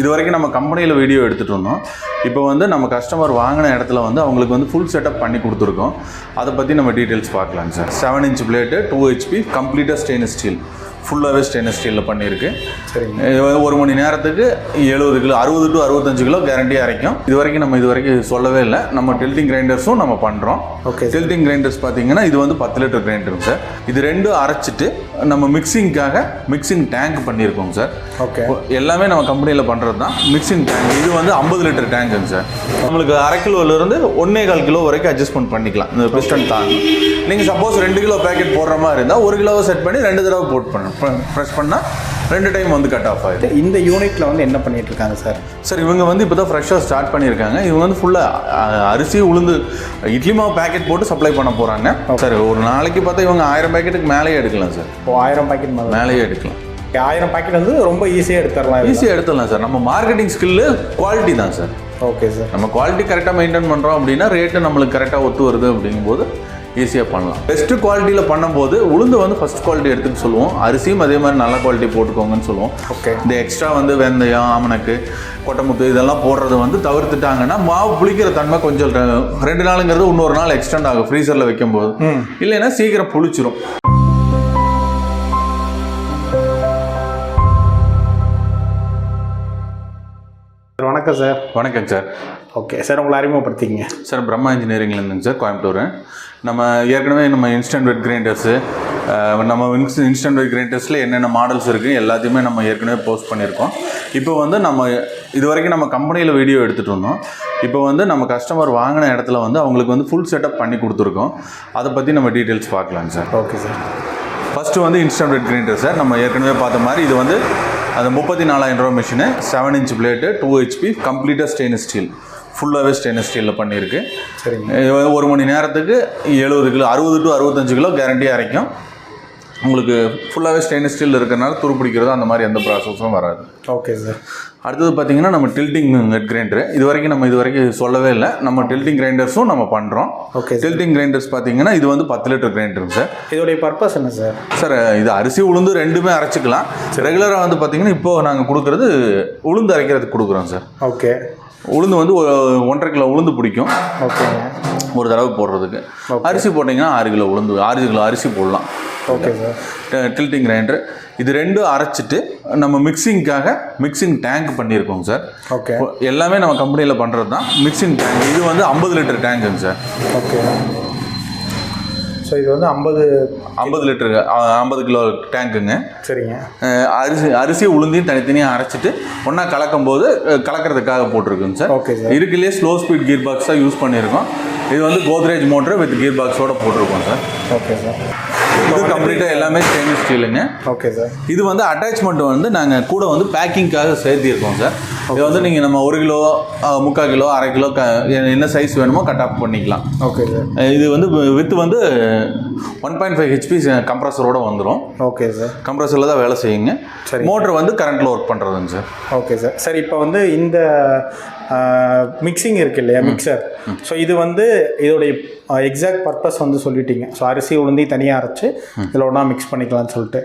இது வரைக்கும் நம்ம கம்பெனியில் வீடியோ எடுத்துகிட்டு இருந்தோம் இப்போ வந்து நம்ம கஸ்டமர் வாங்கின இடத்துல வந்து அவங்களுக்கு வந்து ஃபுல் செட்டப் பண்ணி கொடுத்துருக்கோம். அதை பற்றி நம்ம டீட்டெயில்ஸ் பார்க்கலாம் sir. Seven inch plate two HP கம்ப்ளீட்டாக ஸ்டெயின்லெஸ் ஸ்டீல் ஃபுல்லாகவே ஸ்டெயின்லெஸ் ஸ்டீலில் பண்ணியிருக்கு. சரிங்க. ஒரு மணி நேரத்துக்கு எழுபது கிலோ அறுபது டு அறுபத்தஞ்சு கிலோ கேரண்டியாக அரைக்கும். இது வரைக்கும் நம்ம இது வரைக்கும் சொல்லவே இல்லை. நம்ம டில்ட்டிங் கிரைண்டர்ஸும் நம்ம பண்ணுறோம் ஓகே டில்ட்டிங் கிரைண்டர்ஸ் பார்த்தீங்கன்னா இது வந்து பத்து லிட்டர் கிரைண்டருங்க சார் இது ரெண்டும் அரைச்சிட்டு நம்ம மிக்சிங்க்காக மிக்சிங் டேங்க் பண்ணியிருக்கோம் சார் ஓகே எல்லாமே நம்ம கம்பெனியில் பண்ணுறது தான். மிக்சிங் டேங்க் இது வந்து ஐம்பது லிட்டர் டேங்குங்க சார் நம்மளுக்கு அரை கிலோலேருந்து ஒன்றே கால் கிலோ வரைக்கும் அட்ஜஸ்ட்மெண்ட் பண்ணிக்கலாம். இந்த பிஸ்டன் தாங்க. நீங்கள் சப்போஸ் ரெண்டு கிலோ பேக்கெட் போடுற மாதிரி இருந்தால் ஒரு கிலோவை செட் பண்ணி ரெண்டு தடவை போட் பண்ணணும். ப்ரெஸ் பண்ணால் ரெண்டு டைம் வந்து கட் ஆஃப் ஆகிடும் இந்த யூனிட்ல வந்து என்ன பண்ணிட்டு இருக்காங்க சார் சார் இவங்க வந்து இப்போ தான் ஃப்ரெஷ்ஷாக ஸ்டார்ட் பண்ணியிருக்காங்க. இவங்க வந்து ஃபுல்லாக அரிசி உளுந்து இட்லி மாவு பேக்கெட் போட்டு சப்ளை பண்ண போகிறாங்க சார் ஒரு நாளைக்கு பார்த்தா இவங்க ஆயிரம் பேக்கெட்டுக்கு மேலேயே எடுக்கலாம் சார் இப்போ ஆயிரம் பாக்கெட் மேலே. மேலேயே எடுக்கலாம். ஆயிரம் பாக்கெட் வந்து ரொம்ப ஈஸியாக எடுத்துடலாம் ஈஸியாக எடுத்துடலாம் சார் நம்ம மார்க்கெட்டிங் ஸ்கில்லு குவாலிட்டி தான் சார் ஓகே சார் நம்ம குவாலிட்டி கரெக்டாக மெயின்டைன் பண்ணுறோம் அப்படின்னா ரேட்டு நம்மளுக்கு கரெக்டாக ஒத்து வருது அப்படிங்கும்போது ஈஸியாக பண்ணலாம். பெஸ்ட்டு குவாலிட்டியில் பண்ணும்போது உளுந்து வந்து ஃபஸ்ட் குவாலிட்டி எடுத்துக்க சொல்லுவோம். அரிசியும் அதே மாதிரி நல்ல குவாலிட்டி போட்டுக்கோங்கன்னு சொல்லுவோம். ஓகே இந்த எக்ஸ்ட்ரா வந்து வெந்தயம் ஆமணக்கு கொட்டைமுத்து இதெல்லாம் போடுறது வந்து தவிர்த்துட்டாங்கன்னா மாவு புளிக்கிற தன்மை கொஞ்சம் ரெ- ரெண்டு நாளுங்கிறது இன்னொரு நாள் எக்ஸ்டெண்ட் ஆகும் ஃப்ரீசரில் வைக்கும்போது. இல்லைன்னா சீக்கிரம் புளிச்சிரும். சார் வணக்கம் சார். வணக்கம் சார். ஓகே சார் உங்களை அறிமுகப்படுத்திக்கங்க. சார் பிரம்மா இன்ஜினியரிங்லேருந்துங்க சார் கோயம்புத்தூர். நம்ம ஏற்கனவே நம்ம இன்ஸ்டன்ட் வெட் கிரைண்டர்ஸு நம்ம இன்ஸ்டன்ட் வெட் கிரைண்டர்ஸில் என்னென்ன மாடல்ஸ் இருக்குது எல்லாத்தையுமே நம்ம ஏற்கனவே போஸ்ட் பண்ணியிருக்கோம். இப்போ வந்து நம்ம இது வரைக்கும் நம்ம கம்பெனியில் வீடியோ எடுத்துகிட்டு இருந்தோம் இப்போ வந்து நம்ம கஸ்டமர் வாங்கின இடத்துல வந்து அவங்களுக்கு வந்து ஃபுல் செட்டப் பண்ணி கொடுத்துருக்கோம். அதை பற்றி நம்ம டீட்டெயில்ஸ் பார்க்கலாங்க சார். ஓகே சார் ஃபஸ்ட்டு வந்து இன்ஸ்டன்ட் வெட் கிரைண்டர் சார். நம்ம ஏற்கனவே பார்த்த மாதிரி இது வந்து அந்த முப்பத்தி நாலாயிரம் ரூபா machine seven inch plate two HP கம்ப்ளீட்டாக ஸ்டெயின்லெஸ் ஸ்டீல் ஃபுல்லாகவே ஸ்டெயின்லெஸ் ஸ்டீலில் பண்ணியிருக்கு. சரிங்க. இது ஒரு மணி நேரத்துக்கு எழுபது கிலோ அறுபது டு அறுபத்தஞ்சு கிலோ கேரண்டியாக அரைக்கும். உங்களுக்கு ஃபுல்லாகவே ஸ்டெயின்லெஸ் ஸ்டீல் இருக்கிறனால துருப்பிடிக்கிறதோ அந்த மாதிரி எந்த ப்ராசஸும் வராது. ஓகே சார் அடுத்தது பார்த்தீங்கன்னா நம்ம டில்ட்டிங் நெட் கிரைண்டர் இது வரைக்கும் நம்ம இது வரைக்கும் சொல்லவே இல்லை. நம்ம டில்ட்டிங் கிரைண்டர்ஸும் நம்ம பண்ணுறோம் ஓகே சார் டில்ட்டிங் கிரைண்டர்ஸ் பார்த்தீங்கன்னா இது வந்து பத்து லிட்டர் கிரைண்டருங்க சார் இதோடைய பர்பஸ் என்ன சார் சார் இது அரிசி உளுந்து ரெண்டுமே அரைச்சிக்கலாம். ரெகுலராக வந்து பார்த்தீங்கன்னா இப்போ நாங்கள் கொடுக்குறது உளுந்து அரைக்கிறதுக்கு கொடுக்குறோம் சார் ஓகே உளுந்து வந்து ஒரு ஒன்றரை கிலோ உளுந்து பிடிக்கும். ஓகேங்க ஒரு தடவை போடுறதுக்கு. அரிசி போட்டிங்கன்னா ஆறு கிலோ உளுந்து ஆறு கிலோ அரிசி போடலாம். Okay sir. டில்ட்டிங் கிரைண்டர் இது ரெண்டும் அரைச்சிட்டு நம்ம மிக்சிங்க்காக மிக்சிங் டேங்க் பண்ணியிருக்கோம் சார். ஓகே. எல்லாமே நம்ம கம்பெனியில் பண்ணுறது தான் மிக்சிங் டேங்க் இது வந்து ஐம்பது லிட்டர் டேங்குங்க சார். ஓகே. ஸோ இது வந்து ஐம்பது ஐம்பது லிட்டர் ஐம்பது கிலோ டேங்க்குங்க சரிங்க. அரிசி அரிசி உளுந்தையும் தனித்தனியாக அரைச்சிட்டு ஒன்றா கலக்கும் போது கலக்கிறதுக்காக போட்டிருக்குங்க சார். ஓகே சார் இருக்குல்லையே ஸ்லோ ஸ்பீட் கீர் பாக்ஸ் தான் யூஸ் பண்ணியிருக்கோம். இது வந்து கோத்ரேஜ் மோட்டர் வித் கீர் பாக்ஸோட போட்டிருக்கோம் சார். ஓகே சார் இது கம்ப்ளீட்டாக எல்லாமே ஸ்டெயின்லெஸ் ஸ்டீலுங்க ஓகே சார் இது வந்து அட்டாச்மெண்ட் வந்து நாங்கள் கூட வந்து பேக்கிங்காக சேர்த்திருக்கோம் சார். இது வந்து நீங்கள் நம்ம ஒரு கிலோ முக்கால் கிலோ அரை கிலோ க என்ன சைஸ் வேணுமோ கட் ஆஃப் பண்ணிக்கலாம். ஓகே சார் இது வந்து வித் வந்து ஒன் பாயிண்ட் ஃபைவ் ஹெச்பி கம்ப்ரஸரோட வந்துடும் ஓகே சார் கம்ப்ரஸரில் தான் வேலை செய்யுங்க. சரி. மோட்டர் வந்து கரண்ட்டில் ஒர்க் பண்ணுறதுங்க சார் ஓகே சார் சார் இப்போ வந்து இந்த மிக்சிங் இருக்கு இல்லையா மிக்சர் ஸோ இது வந்து இதோடைய எக்ஸாக்ட் பர்பஸ் வந்து சொல்லிட்டீங்க. ஸோ அரிசி உளுந்தி தனியாக அரைச்சி இதில் ஒன்றா மிக்ஸ் பண்ணிக்கலாம்னு சொல்லிட்டு.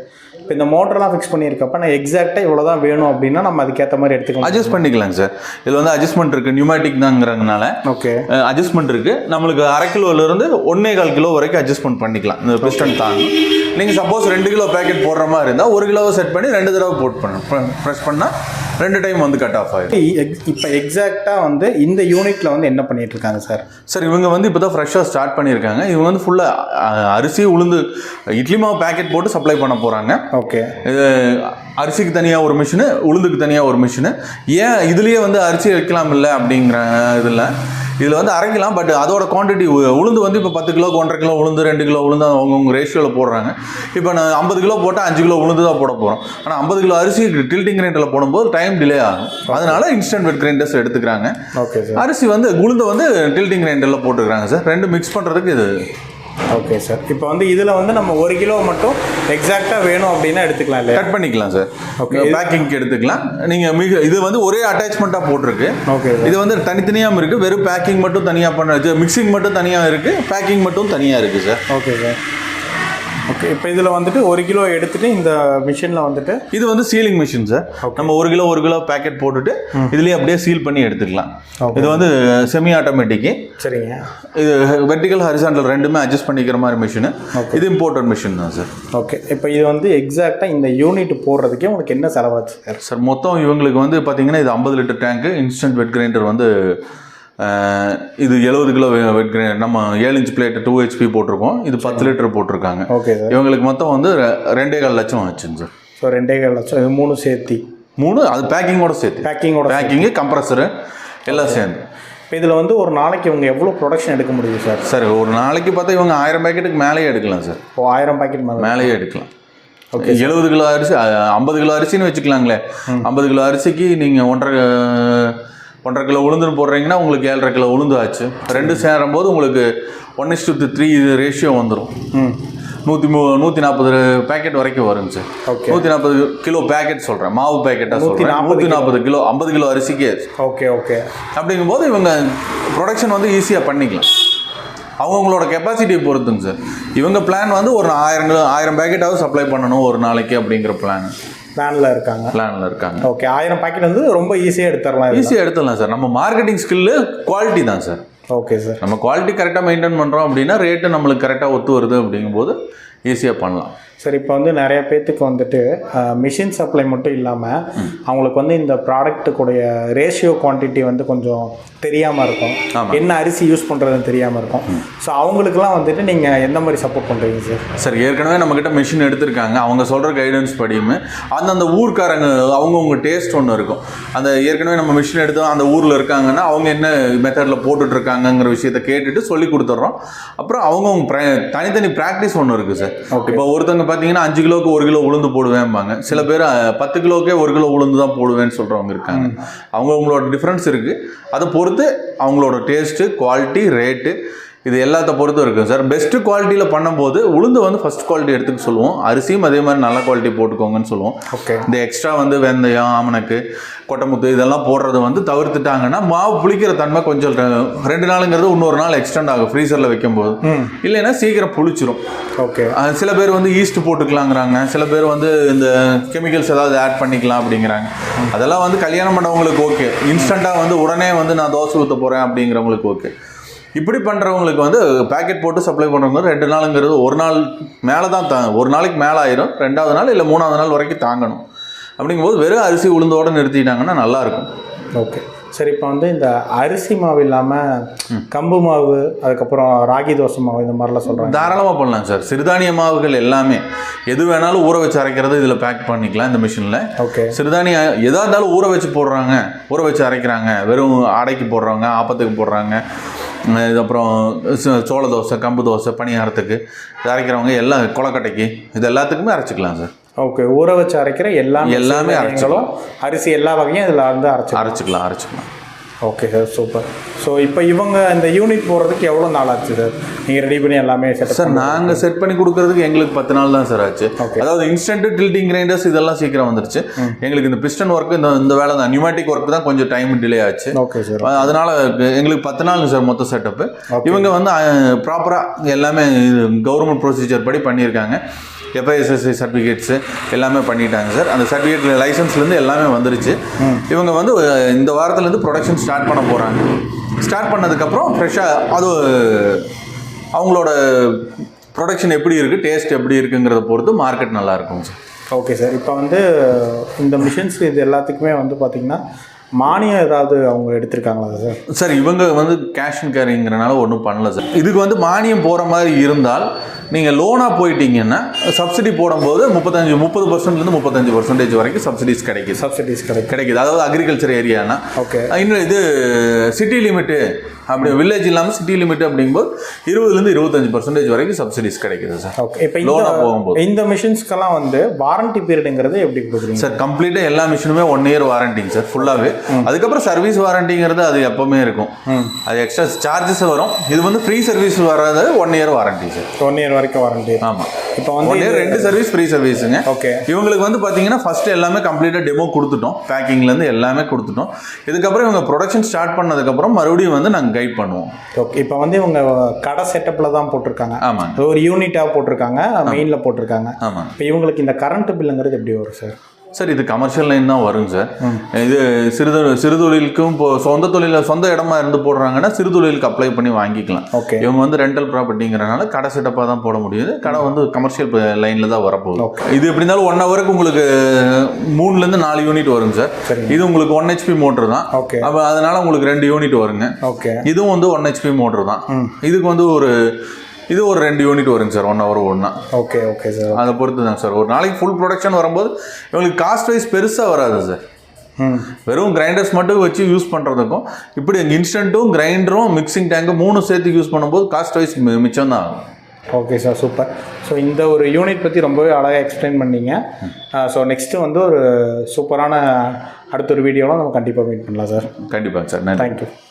இப்போ இந்த மோட்டர்லாம் ஃபிக்ஸ் பண்ணியிருக்கப்ப நான் எக்ஸாக்டாக இவ்வளோ தான் வேணும் அப்படின்னா நம்ம அதுக்கேற்ற மாதிரி எடுத்துக்கலாம். அட்ஜஸ்ட் பண்ணிக்கலாங்க சார். இதில் வந்து அட்ஜஸ்ட்மெண்ட் இருக்குது நியூமேட்டிக் தாங்கிறதுனால. ஓகே அட்ஜஸ்ட்மெண்ட் இருக்குது நம்மளுக்கு அரை கிலோலேருந்து ஒன்றே கால் கிலோ வரைக்கும் அட்ஜஸ்ட்மெண்ட் பண்ணிக்கலாம். இந்த பிஸ்டன் தாங்க நீங்கள் சப்போஸ் ரெண்டு கிலோ பேக்கெட் போடுற மாதிரி இருந்தால் ஒரு கிலோவை செட் பண்ணி ரெண்டு தடவை போட் பண்ணணும் ப்ரெஸ் பண்ணால் ரெண்டு டைம் வந்து கட் ஆஃப் ஆகிடும் இப்போ எக்ஸாக்டாக வந்து இந்த யூனிட்டில் வந்து என்ன பண்ணிட்டு இருக்காங்க சார் சார் இவங்க வந்து இப்போ தான் ஃப்ரெஷ்ஷாக ஸ்டார்ட் பண்ணியிருக்காங்க. இவங்க வந்து ஃபுல்லாக அரிசி உளுந்து இட்லி மாவு பேக்கெட் போட்டு சப்ளை பண்ண போகிறாங்க ஓகே அரிசிக்கு தனியாக ஒரு மிஷினு உளுந்துக்கு தனியாக ஒரு மிஷினு ஏன் இதுலேயே வந்து அரிசி வைக்கலாம் இல்லை அப்படிங்கிற இதில்? இதில் வந்து அரைக்கலாம் பட் அதோட குவான்டிட்டி உளுந்து வந்து இப்போ பத்து கிலோ ஒன்றரை கிலோ உளுந்து ரெண்டு கிலோ உளுந்து அவங்கவுங்க ரேஷியோவில் போடுறாங்க. இப்போ நான் ஐம்பது கிலோ போட்டால் அஞ்சு கிலோ உளுந்து தான் போட போகிறோம் ஆனால் ஐம்பது கிலோ அரிசி டில்ட்டிங் கிரைண்டரில் போடும்போது டைம் டிலே ஆகும். அதனால இன்ஸ்டன்ட் வெட் கிரைண்டர்ஸ் எடுத்துக்கிறாங்க. அரிசி வந்து உளுந்தை வந்து டில்ட்டிங் கிரைண்டரில் போட்டுக்கிறாங்க சார் ரெண்டு மிக்ஸ் பண்ணுறதுக்கு இது ஓகே சார் இப்போ வந்து இதில் வந்து நம்ம ஒரு கிலோ மட்டும் எக்ஸாக்டாக வேணும் அப்படின்னா எடுத்துக்கலாம் இல்லையா? கட் பண்ணிக்கலாம் சார் Okay. பேக்கிங்க்கு எடுத்துக்கலாம். நீங்கள் மிக இது வந்து ஒரே அட்டாச்மெண்ட்டாக போட்டிருக்கு. ஓகே இது வந்து தனித்தனியாக இருக்குது வெறும் பேக்கிங் மட்டும் தனியாக பண்ண மிக்சிங் மட்டும் தனியாக இருக்குது பேக்கிங் மட்டும் தனியாக இருக்குது சார் ஓகே சார் ஓகே இப்போ இதில் வந்துட்டு ஒரு கிலோ எடுத்துட்டு இந்த மிஷினில் வந்துட்டு இது வந்து சீலிங் மிஷின் சார் நம்ம ஒரு கிலோ ஒரு கிலோ பேக்கெட் போட்டுட்டு இதுலயே அப்படியே சீல் பண்ணி எடுத்துக்கலாம். இது வந்து செமி ஆட்டோமேட்டிக்கு சரிங்க. இது வெர்டிகல் ஹரிசாண்டல் ரெண்டுமே அட்ஜஸ்ட் பண்ணிக்கிற மாதிரி மிஷின் இது இம்போர்ட்டட் மிஷின் தான் சார் ஓகே இப்போ இது வந்து எக்ஸாக்டாக இந்த யூனிட் போடுறதுக்கே உங்களுக்கு என்ன செலவாச்சு சார் சார் மொத்தம் இவங்களுக்கு வந்து பார்த்தீங்கன்னா இது ஐம்பது litre tank instant wet grinder வந்து இது எழுபது கிலோ கிரைண்டர் நம்ம ஏழு இன்ச் பிளேட் டூ ஹெச்பி போட்டிருக்கோம். இது பத்து லிட்டர் போட்டிருக்காங்க. ஓகே சார் இவங்களுக்கு மொத்தம் வந்து ரெண்டே கால் லட்சம் ஆச்சுங்க சார் ஸோ ரெண்டே கால் லட்சம். இது மூணு சேர்த்தி. மூணு அது பேக்கிங்கோட சேர்த்து. பேக்கிங்கோட பேக்கிங்கு கம்ப்ரஸரு எல்லாம் சேர்ந்து. இதில் வந்து ஒரு நாளைக்கு இவங்க எவ்வளோ ப்ரொடக்ஷன் எடுக்க முடியும் சார் சார் ஒரு நாளைக்கு பார்த்தா இவங்க ஆயிரம் பேக்கெட்டுக்கு மேலேயே எடுக்கலாம் சார் இப்போ ஆயிரம் பாக்கெட் மேலே? மேலேயே எடுக்கலாம். எழுபது கிலோ அரிசி ஐம்பது கிலோ அரிசின்னு வச்சுக்கலாங்களே. ஐம்பது கிலோ அரிசிக்கு நீங்கள் ஒன்றரை ஒன்றரை கிலோ உளுந்துன்னு போடுறீங்கன்னா உங்களுக்கு ஏழரை கிலோ உளுந்து ஆச்சு. ரெண்டு சேரும் போது உங்களுக்கு one is to three ratio வந்துடும் ம். நூற்றி மூ நூற்றி நாற்பது பேக்கெட் வரைக்கும் வருங்க சார் ஓகே. நூற்றி நாற்பது கிலோ பேக்கெட் சொல்கிறேன் மாவு பேக்கெட்டாக சொல்கிறேன் 140 நூற்றி நாற்பது கிலோ. ஐம்பது கிலோ அரிசிக்கு ஓகே ஓகே. அப்படிங்கும்போது இவங்க ப்ரொடக்ஷன் வந்து ஈஸியாக பண்ணிக்கலாம். அவங்கவுங்களோட கெப்பாசிட்டியை பொறுத்துங்க சார். இவங்க பிளான் வந்து ஒரு ஆயிரம் கிலோ ஆயிரம் பேக்கெட்டாவது சப்ளை பண்ணணும் ஒரு நாளைக்கு அப்படிங்கிற பிளான் பிளானில் இருக்காங்க. பிளானில் இருக்காங்க. ஓகே ஆயிரம் பாக்கெட் வந்து ரொம்ப ஈஸியாக எடுத்துடலாம் ஈஸியாக எடுத்துடலாம் சார். நம்ம மார்க்கெட்டிங் ஸ்கில்லு குவாலிட்டி தான் சார். ஓகே சார் நம்ம குவாலிட்டி கரெக்டாக மெயின்டைன் பண்ணுறோம் அப்படின்னா ரேட்டு நம்மளுக்கு கரெக்டாக ஒத்து வருது அப்படிங்கும்போது ஈஸியாக பண்ணலாம். சரி இப்போ வந்து நிறைய பேர்த்துக்கு வந்துட்டு மிஷின் சப்ளை மட்டும் இல்லாமல் அவங்களுக்கு வந்து இந்த ப்ராடக்ட்டுக்குடைய ரேஷியோ குவான்டிட்டி வந்து கொஞ்சம் தெரியாமல் இருக்கும். என்ன அரிசி யூஸ் பண்ணுறதுன்னு தெரியாமல் இருக்கும். ஸோ அவங்களுக்குலாம் வந்துட்டு நீங்கள் எந்த மாதிரி சப்போர்ட் பண்ணுறீங்க சார் சார் ஏற்கனவே நம்மக்கிட்ட மிஷின் எடுத்திருக்காங்க. அவங்க சொல்கிற கைடன்ஸ் படியுமே. அந்தந்த ஊர்க்காரங்க அவங்கவுங்க டேஸ்ட் ஒன்று இருக்கும். அந்த ஏற்கனவே நம்ம மிஷின் எடுத்தோம் அந்த ஊரில் இருக்காங்கன்னா அவங்க என்ன மெத்தடில் போட்டுட்ருக்காங்கங்கிற விஷயத்த கேட்டுட்டு சொல்லி கொடுத்துட்றோம் அப்புறம் அவங்கவுங்க ப்ர- தனித்தனி ப்ராக்டிஸ் ஒன்று இருக்குது சார் இப்போ ஒருத்தவங்க பார்த்தீங்கன்னா அஞ்சு கிலோவுக்கு ஒரு கிலோ உளுந்து போடுவேன்பாங்க. சில பேர் பத்து கிலோக்கே ஒரு கிலோ உளுந்து தான் போடுவேன்னு சொல்கிறவங்க இருக்காங்க. அவங்கவுங்களோட டிஃப்ரென்ஸ் இருக்குது அதை பொறுத்து அவங்களோட டேஸ்ட்டு குவாலிட்டி ரேட்டு இது எல்லாத்த பொறுத்தும் இருக்கும் சார். பெஸ்ட் குவாலிட்டியில் பண்ணும்போது உளுந்து வந்து ஃபர்ஸ்ட் குவாலிட்டி எடுத்துக்க சொல்லுவோம். அரிசியும் அதே மாதிரி நல்ல குவாலிட்டி போட்டுக்கோங்கன்னு சொல்லுவோம். ஓகே இந்த எக்ஸ்ட்ரா வந்து வெந்தயம் ஆமணக்கு கொட்டைமுத்து இதெல்லாம் போடுறது வந்து தவிர்த்துட்டாங்கன்னா மாவு புளிக்கிற தன்மை கொஞ்சம் ரெண்டு நாளுங்கிறது இன்னொரு நாள் எக்ஸ்டெண்ட் ஆகும் ஃப்ரீசரில் வைக்கும்போது. இல்லைன்னா சீக்கிரம் புளிச்சிரும். ஓகே சில பேர் வந்து ஈஸ்ட் போட்டுக்கலாங்கிறாங்க. சில பேர் வந்து இந்த கெமிக்கல்ஸ் ஏதாவது ஆட் பண்ணிக்கலாம் அப்படிங்கிறாங்க. அதெல்லாம் வந்து கல்யாணம் பண்ணவங்களுக்கு ஓகே இன்ஸ்டண்ட்டாக வந்து உடனே வந்து நான் தோசை ஊற்ற போகிறேன் அப்படிங்கிறவங்களுக்கு ஓகே இப்படி பண்ணுறவங்களுக்கு வந்து பேக்கெட் போட்டு சப்ளை பண்ணுறவங்க ரெண்டு நாளுங்கிறது ஒரு நாள் மேலே தான் தா ஒரு நாளைக்கு மேலே ஆயிரும் ரெண்டாவது நாள் இல்லை மூணாவது நாள் வரைக்கும் தாங்கணும். அப்படிங்கும்போது வெறும் அரிசி உளுந்தோடு நிறுத்திட்டாங்கன்னா நல்லாயிருக்கும். ஓகே. சரி இப்போ வந்து இந்த அரிசி மாவு இல்லாமல் கம்பு மாவு அதுக்கப்புறம் ராகி தோசை மாவு இந்த மாதிரிலாம் சொல்கிறாங்க தாராளமாக பண்ணலாம் சார். சிறுதானிய மாவுகள் எல்லாமே எது வேணாலும் ஊற வச்சு அரைக்கிறது இதில் பேக் பண்ணிக்கலாம் இந்த மிஷினில் ஓகே. சிறுதானிய எதா இருந்தாலும் ஊற வச்சு போடுறாங்க. ஊற வச்சு அரைக்கிறாங்க. வெறும் அடைக்கு போடுறவங்க ஆப்பத்துக்கு போடுறாங்க. உம், இது அப்புறம் ச- சோள தோசை கம்பு தோசை பணியாரத்துக்கு இது அரைக்கிறவங்க எல்லாம் கொலக்கட்டைக்கு இது எல்லாத்துக்குமே அரைச்சிக்கலாம் சார். ஓகே ஊற வச்சு அரைக்கிற எல்லாமே எல்லாமே சிறுதானியங்களும் அரிசி எல்லா வகையும் இதில் வந்து அரைச்சி அரைச்சிக்கலாம் அரைச்சிக்கலாம். ஓகே சார் சூப்பர் ஸோ இப்போ இவங்க இந்த யூனிட் போடுறதுக்கு எவ்வளோ நாள் ஆச்சு சார் நீங்கள் ரெடி பண்ணி எல்லாமே செட் சார் நாங்கள் செட் பண்ணி கொடுக்கறதுக்கு எங்களுக்கு பத்து நாள் தான் சார் ஆச்சு. அதாவது இன்ஸ்டன்ட் டில்டிங் கிரைண்டர்ஸ் இதெல்லாம் சீக்கிரம் வந்துருச்சு. எங்களுக்கு இந்த பிஸ்டன் ஒர்க் இந்த இந்த வேலை தான் நியூமேட்டிக் ஒர்க் தான் கொஞ்சம் டைம் டிலே ஆச்சு. ஓகே சார் அதனால எங்களுக்கு பத்து நாள் சார் மொத்த செட்டப்பு இவங்க வந்து ப்ராப்பராக எல்லாமே கவர்மெண்ட் ப்ரொசீஜர் படி பண்ணியிருக்காங்க. எஃப்ஐஎஸ்எஸ்ஐ சர்டிஃபிகேட்ஸு எல்லாமே பண்ணிட்டாங்க சார் அந்த சர்டிஃபிகேட் லைசன்ஸ்லேருந்து எல்லாமே வந்துருச்சு. இவங்க வந்து இந்த வாரத்துலேருந்து ப்ரொடக்ஷன் ஸ்டார்ட் பண்ண போகிறாங்க ஸ்டார்ட் பண்ணதுக்கப்புறம் ஃப்ரெஷ்ஷாக அது அவங்களோட ப்ரொடக்ஷன் எப்படி இருக்குது டேஸ்ட் எப்படி இருக்குங்கிறத பொறுத்து மார்க்கெட் நல்லா இருக்கும் சார் ஓகே சார் இப்போ வந்து இந்த மிஷின்ஸ் இது எல்லாத்துக்குமே வந்து பார்த்தீங்கன்னா மானியம் ஏதாவது அவங்க எடுத்திருக்காங்களா சார்? சார் இவங்க வந்து கேஷ் அண்ட் கேரிங்கிறனால ஒன்றும் பண்ணல சார். இதுக்கு வந்து மானியம் போகிற மாதிரி இருந்தால் நீங்கள் லோனாக போயிட்டீங்கன்னா சப்சிடி போடும்போது முப்பத்தஞ்சு முப்பது பர்சன்ட்லேருந்து முப்பத்தஞ்சு பர்சன்டேஜ் வரைக்கும் சப்சிடிஸ் கிடைக்குது. சப்சிடிஸ் கிடைக்கும் கிடைக்குது. அதாவது அக்ரிகல்ச்சர் ஏரியானா ஓகே இன்னும் இது சிட்டி லிமிட்டு அப்படி வில்லேஜ் இல்லாமல் சிட்டி லிமிட் அப்படிங்கும்போது இருபதுலேருந்து இருபத்தஞ்சு பர்சன்டேஜ் வரைக்கும் சப்சிடிஸ் கிடைக்குது சார் ஓகே இப்போ லோனாக போகும்போது. இந்த மிஷின்ஸ்க்கெல்லாம் வந்து வாரண்டி பீரியடுங்கிறது எப்படி கொடுக்குறீங்க? சார் கம்ப்ளீட்டாக எல்லா மிஷினுமே ஒன் இயர் வாரண்டிங்க சார் ஃபுல்லாகவே அதுக்கப்புறம் சர்வீஸ் வாரண்டிங்கிறது அது எப்பவுமே இருக்கும். அது எக்ஸ்ட்ரா சார்ஜஸ் வரும். இது வந்து ஃப்ரீ சர்வீஸ் வர்றது one year warranty sir one year வரைக்கும் வாரண்டி ஆமாம் இப்போ வந்து ஒன் இயர் ரெண்டு சர்வீஸ் ஃப்ரீ சர்வீஸுங்க ஓகே இவங்களுக்கு வந்து பார்த்தீங்கன்னா ஃபர்ஸ்ட் எல்லாமே கம்ப்ளீட்டாக டெமோ கொடுத்துட்டோம். பேக்கிங்லேருந்து எல்லாமே கொடுத்துட்டோம். இதுக்கப்புறம் இவங்க ப்ரொடக்ஷன் ஸ்டார்ட் பண்ணதுக்கப்புறம் மறுபடியும் வந்து நாங்கள் கைட் பண்ணுவோம். ஓகே இப்போ வந்து இவங்க கடை செட்டப்பில் தான் போட்டிருக்காங்க. அது ஒரு யூனிட்டாக போட்டிருக்காங்க மெயினில் போட்டிருக்காங்க. ஆமாம் இப்போ இவங்களுக்கு இந்த கரண்ட் பில்லுங்கிறது எப்படி வரும் சார் சார் இது கமர்ஷியல் லைன் தான் வருங்க சார். இது சிறு சிறுதொழிலுக்கும் இப்போ சொந்த தொழில சொந்த இடமா இருந்து போடுறாங்கன்னா சிறுதொழிலுக்கு அப்ளை பண்ணி வாங்கிக்கலாம். ஓகே. இவங்க வந்து ரெண்டல் ப்ராப்பர்ட்டிங்கிறனால கடை செட்டப்பாக தான் போட முடியுது. கடை வந்து கமர்ஷியல் லைனில் தான் வரப்போகுது. இது எப்படி இருந்தாலும் ஒன் ஹவருக்கு உங்களுக்கு மூணுலேருந்து நாலு யூனிட் வருங்க சார். இது உங்களுக்கு ஒன் ஹெச்பி மோட்டர் தான். ஓகே. அப்போ அதனால உங்களுக்கு ரெண்டு யூனிட் வருங்க. ஓகே. இதுவும் வந்து ஒன் ஹெச்பி மோட்டர் தான். இதுக்கு வந்து ஒரு இது ஒரு ரெண்டு யூனிட் வருங்க சார் ஒன் ஹவர் ஒன்றா ஓகே ஓகே சார் அதை பொறுத்து தான் சார். ஒரு நாளைக்கு ஃபுல் ப்ரொடக்ஷன் வரும்போது இவங்களுக்கு காஸ்ட் வைஸ் பெருசாக வராது சார் வெறும் கிரைண்டர்ஸ் மட்டும் வச்சு யூஸ் பண்ணுறதுக்கும் இப்படி இன்ஸ்டன்ட்டும் கிரைண்டரும் மிக்சிங் டேங்கும் மூணு சேர்த்து யூஸ் பண்ணும்போது காஸ்ட் வைஸ் மிச்சம் தான் ஆகும். ஓகே சார் சூப்பர் ஸோ இந்த ஒரு யூனிட் பற்றி ரொம்பவே அழகாக எக்ஸ்பிளைன் பண்ணீங்க. ஸோ நெக்ஸ்ட்டு வந்து ஒரு சூப்பரான அடுத்த ஒரு வீடியோவில் நம்ம கண்டிப்பாக மீட் பண்ணலாம் சார் கண்டிப்பாக சார் தேங்க்யூ